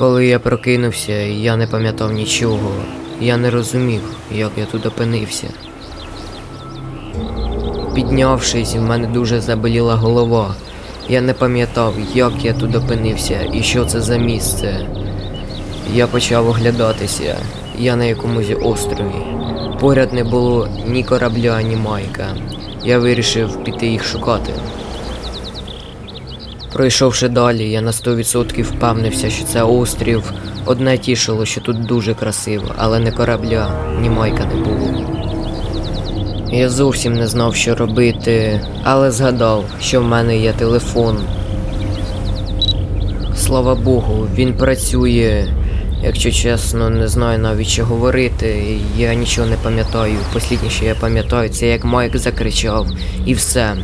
Коли я прокинувся, я не пам'ятав нічого. Я не розумів, як я тут опинився. Піднявшись, в мене дуже заболіла голова. Я не пам'ятав, як я тут опинився і що це за місце. Я почав оглядатися. Я на якомусь острові. Поряд не було ні корабля, ні майка. Я вирішив піти їх шукати. Пройшовши далі, я на 100% впевнився, що це острів. Одне тішило, що тут дуже красиво, але не корабля, ні майка не було. Я зовсім не знав, що робити, але згадав, що в мене є телефон. Слава Богу, він працює. Якщо чесно, не знаю навіть що говорити. Я нічого не пам'ятаю. Посліднє, що я пам'ятаю, це як Майк закричав, і все.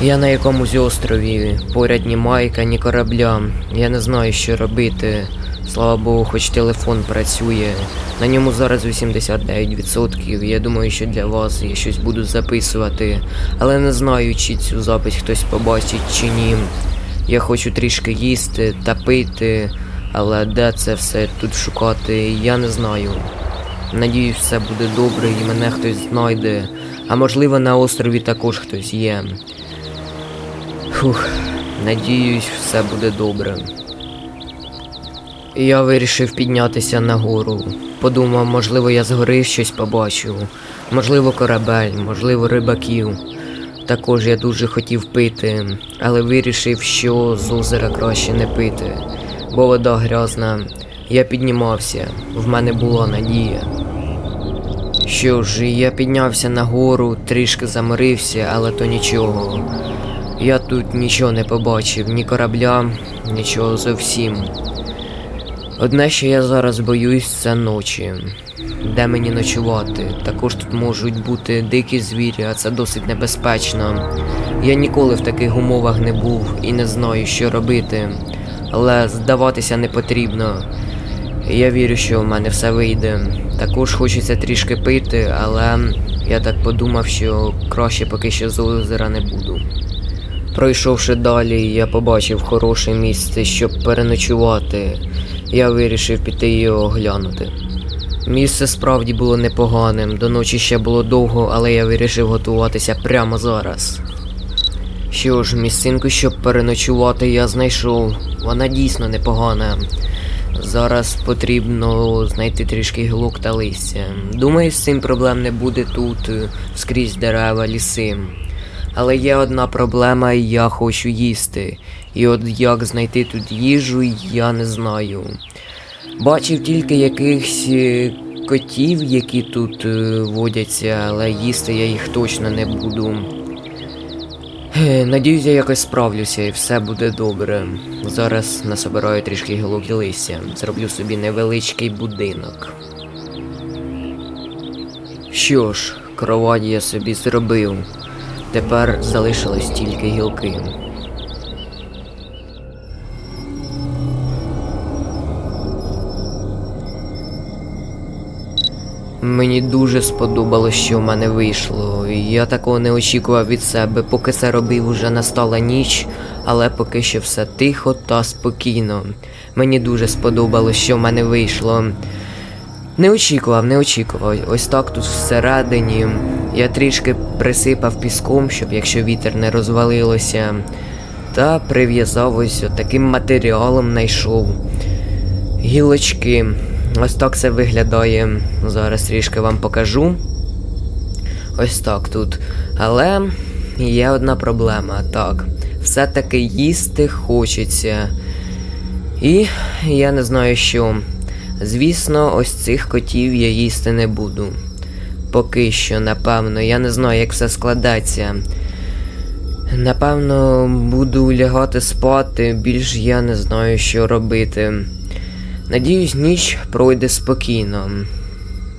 Я на якомусь острові, поряд ні майка, ні корабля. Я не знаю, що робити. Слава Богу, хоч телефон працює. На ньому зараз 89%. Я думаю, що для вас я щось буду записувати. Але не знаю, чи цю запись хтось побачить чи ні. Я хочу трішки їсти та пити, але де це все тут шукати, я не знаю. Надіюсь, все буде добре і мене хтось знайде. А можливо на острові також хтось є. Фух, надіюсь, все буде добре. Я вирішив піднятися нагору. Подумав, можливо, я згори щось побачу. Можливо, корабель, можливо, рибаків. Також я дуже хотів пити, але вирішив, що з озера краще не пити, бо вода грязна. Я піднімався, в мене була надія. Що ж, я піднявся нагору, трішки заморився, але то нічого. Я тут нічого не побачив, ні корабля, нічого зовсім. Одне, що я зараз боюсь, це ночі. Де мені ночувати? Також тут можуть бути дикі звірі, а це досить небезпечно. Я ніколи в таких умовах не був і не знаю, що робити. Але здаватися не потрібно. Я вірю, що в мене все вийде. Також хочеться трішки пити, але я так подумав, що краще поки що з озера не буду. Пройшовши далі, я побачив хороше місце, щоб переночувати. Я вирішив піти його оглянути. Місце справді було непоганим, до ночі ще було довго, але я вирішив готуватися прямо зараз. Що ж, місцинку, щоб переночувати, я знайшов. Вона дійсно непогана. Зараз потрібно знайти трішки гілок та листя. Думаю, з цим проблем не буде тут скрізь дерева, ліси. Але є одна проблема, і я хочу їсти. І от як знайти тут їжу, я не знаю. Бачив тільки якихось е, котів, які тут е, водяться, але їсти я їх точно не буду. Е, Надіюсь, я якось справлюся і все буде добре. Зараз насобираю трішки гілок і листя. Зроблю собі невеличкий будинок. Що ж, кровать я собі зробив. Тепер залишилось тільки гілки. Мені дуже сподобалось, що в мене вийшло. Я такого не очікував від себе, поки це робив, уже настала ніч, але поки що все тихо та спокійно. Мені дуже сподобалось, що в мене вийшло. Не очікував, не очікував. Ось так тут всередині. Я трішки присипав піском, щоб якщо вітер не розвалилося. Та прив'язав ось таким матеріалом знайшов. Гілочки. Ось так це виглядає. Зараз трішки вам покажу. Ось так тут. Але є одна проблема. Так, все-таки їсти хочеться. І я не знаю що. Звісно, ось цих котів я їсти не буду. Поки що, напевно, я не знаю, як все складеться. Напевно, буду лягати спати, більш я не знаю, що робити. Надіюсь, ніч пройде спокійно.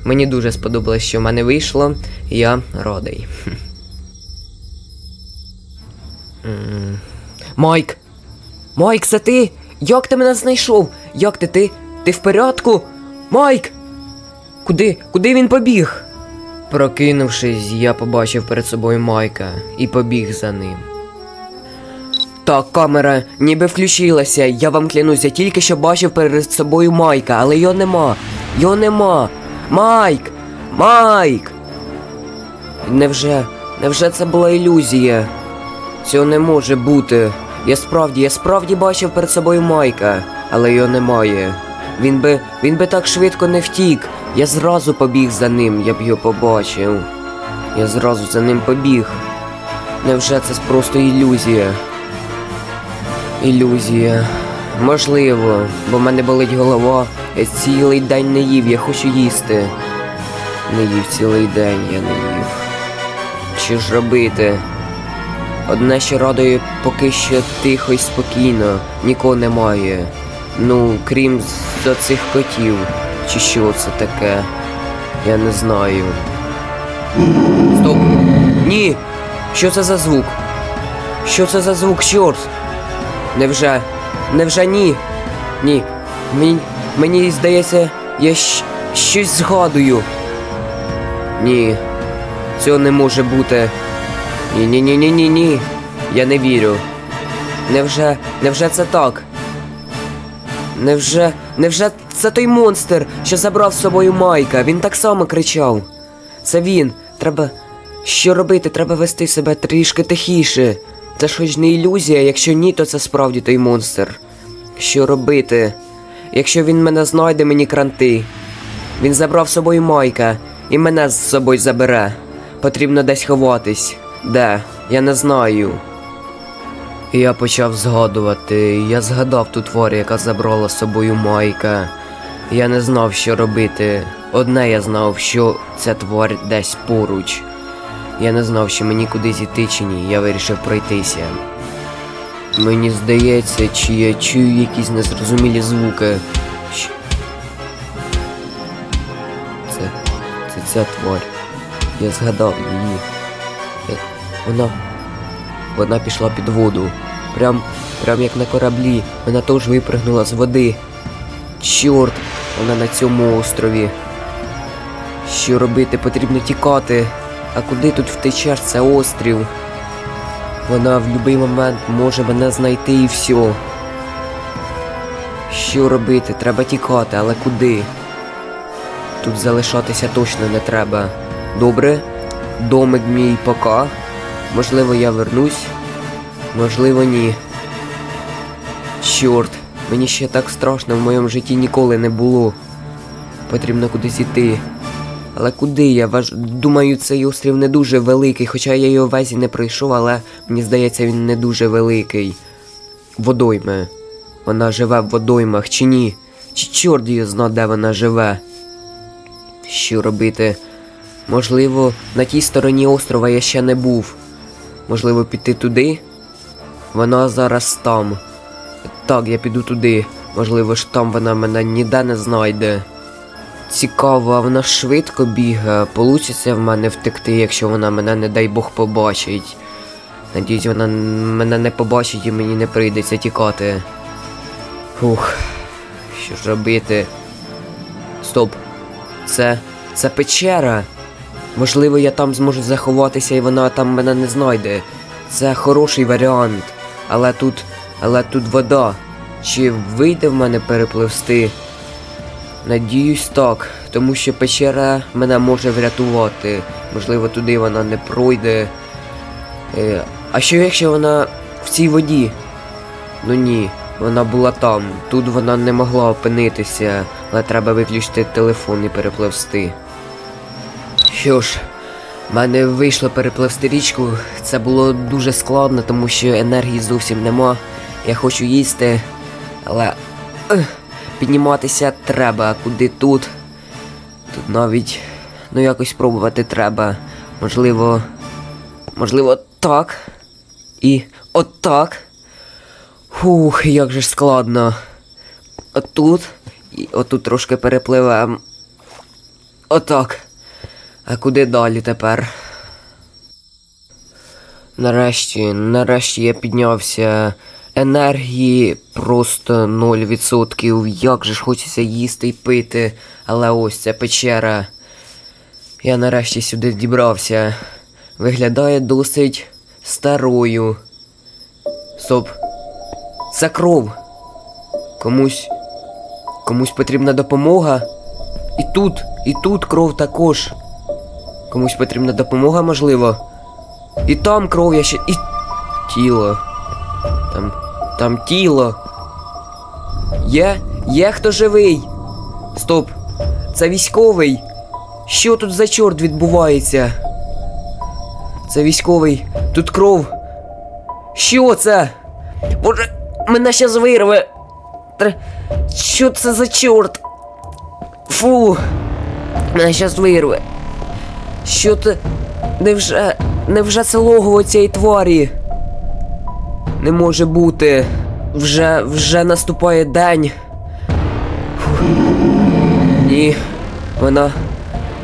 Мені дуже сподобалось, що в мене вийшло, я радий. М. Майк! Майк, це ти? Як ти мене знайшов? Як ти ти? Ти в порядку? Майк! Куди? Куди він побіг? Прокинувшись, я побачив перед собою Майка і побіг за ним. Так, камера ніби включилася. Я вам клянусь, я тільки що бачив перед собою Майка, але його нема. Його нема. Майк! Майк! Невже? Невже це була ілюзія? Цього не може бути. Я справді, я справді бачив перед собою Майка, але його немає. Він би. він би так швидко не втік. Я зразу побіг за ним, я б його побачив. Я зразу за ним побіг. Невже це просто ілюзія? Ілюзія. Можливо, бо в мене болить голова. Я цілий день не їв, я хочу їсти. Не їв цілий день, я не їв. Що ж робити? Одне, що радує, поки що тихо і спокійно, нікого немає. Ну, крім за цих котів. Чи що це таке? Я не знаю. Стоп! Ні! Що це за звук? Що це за звук, чорт? Невже? Невже ні? Ні. Мені, мені здається, я щось згадую. Ні. Цього не може бути. Ні, ні, ні, ні, ні, ні. Я не вірю. Невже, невже це так? Невже, невже це той монстр, що забрав з собою Майка? Він так само кричав. Це він. Треба. Що робити? Треба вести себе трішки тихіше. Це ж хоч не ілюзія, якщо ні, то це справді той монстр. Що робити? Якщо він мене знайде, мені кранти. Він забрав з собою Майка і мене з собою забере. Потрібно десь ховатись. Де? Я не знаю. І я почав згадувати. Я згадав ту тварь, яка забрала з собою Майка. Я не знав, що робити. Одне я знав, що ця тварь десь поруч. Я не знав, що мені кудись іти чи ні, я вирішив пройтися. Мені здається, чи я чую якісь незрозумілі звуки. Це. це ця тварь. Я згадав її. Вона. Вона пішла під воду. Прям, прям як на кораблі. Вона теж випрыгнула з води. Чорт, вона на цьому острові. Що робити? Потрібно тікати. А куди тут втечеш? Це острів. Вона в будь-який момент може мене знайти і все. Що робити? Треба тікати, але куди? Тут залишатися точно не треба. Добре? Домик мій пока. Можливо, я вернусь. Можливо, ні. Чорт, мені ще так страшно в моєму житті ніколи не було. Потрібно кудись іти. Але куди я важ... думаю, цей острів не дуже великий, хоча я його весь і не пройшов, але мені здається, він не дуже великий. Водойми. Вона живе в водоймах чи ні? Чи чорт її зна, де вона живе? Що робити? Можливо, на тій стороні острова я ще не був. Можливо, піти туди? Вона зараз там. Так, я піду туди. Можливо ж там вона мене ніде не знайде. Цікаво, а вона швидко бігає. Получиться в мене втекти, якщо вона мене, не дай Бог, побачить. Надіюсь, вона мене не побачить і мені не прийдеться тікати. Фух, що ж робити? Стоп. Це. це печера. Можливо, я там зможу заховатися і вона там мене не знайде. Це хороший варіант. Але тут. Але тут вода. Чи вийде в мене перепливсти? Надіюсь так, тому що печера мене може врятувати. Можливо, туди вона не пройде. Е, а що якщо вона в цій воді? Ну ні, вона була там. Тут вона не могла опинитися, але треба виключити телефон і перепливсти. Що ж, в мене вийшло перепливсти річку. Це було дуже складно, тому що енергії зовсім нема. Я хочу їсти, але підніматися треба, куди тут. Тут навіть ну якось пробувати треба. Можливо. Можливо, так. І отак. Фух, як же складно. Отут. І отут трошки перепливем. Отак. А куди далі тепер? Нарешті, нарешті я піднявся. Енергії просто 0%. Як же ж хочеться їсти і пити. Але ось ця печера. Я нарешті сюди дібрався. Виглядає досить старою. Стоп. Це кров. Комусь. Комусь потрібна допомога. І тут, і тут кров також. Комусь потрібна допомога, можливо. І там кров я ще. І. Тіло. Там. Там тіло. Є? Є хто живий? Стоп. Це військовий. Що тут за чорт відбувається? Це військовий. Тут кров. Що це? Боже, мене щас вирве. Тр... Що це за чорт? Фу. Мене щас вирве. Що ти. Невже. Невже це логово цієї тварі? Не може бути. Вже. вже наступає день. Ні. Вона.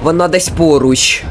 Вона десь поруч.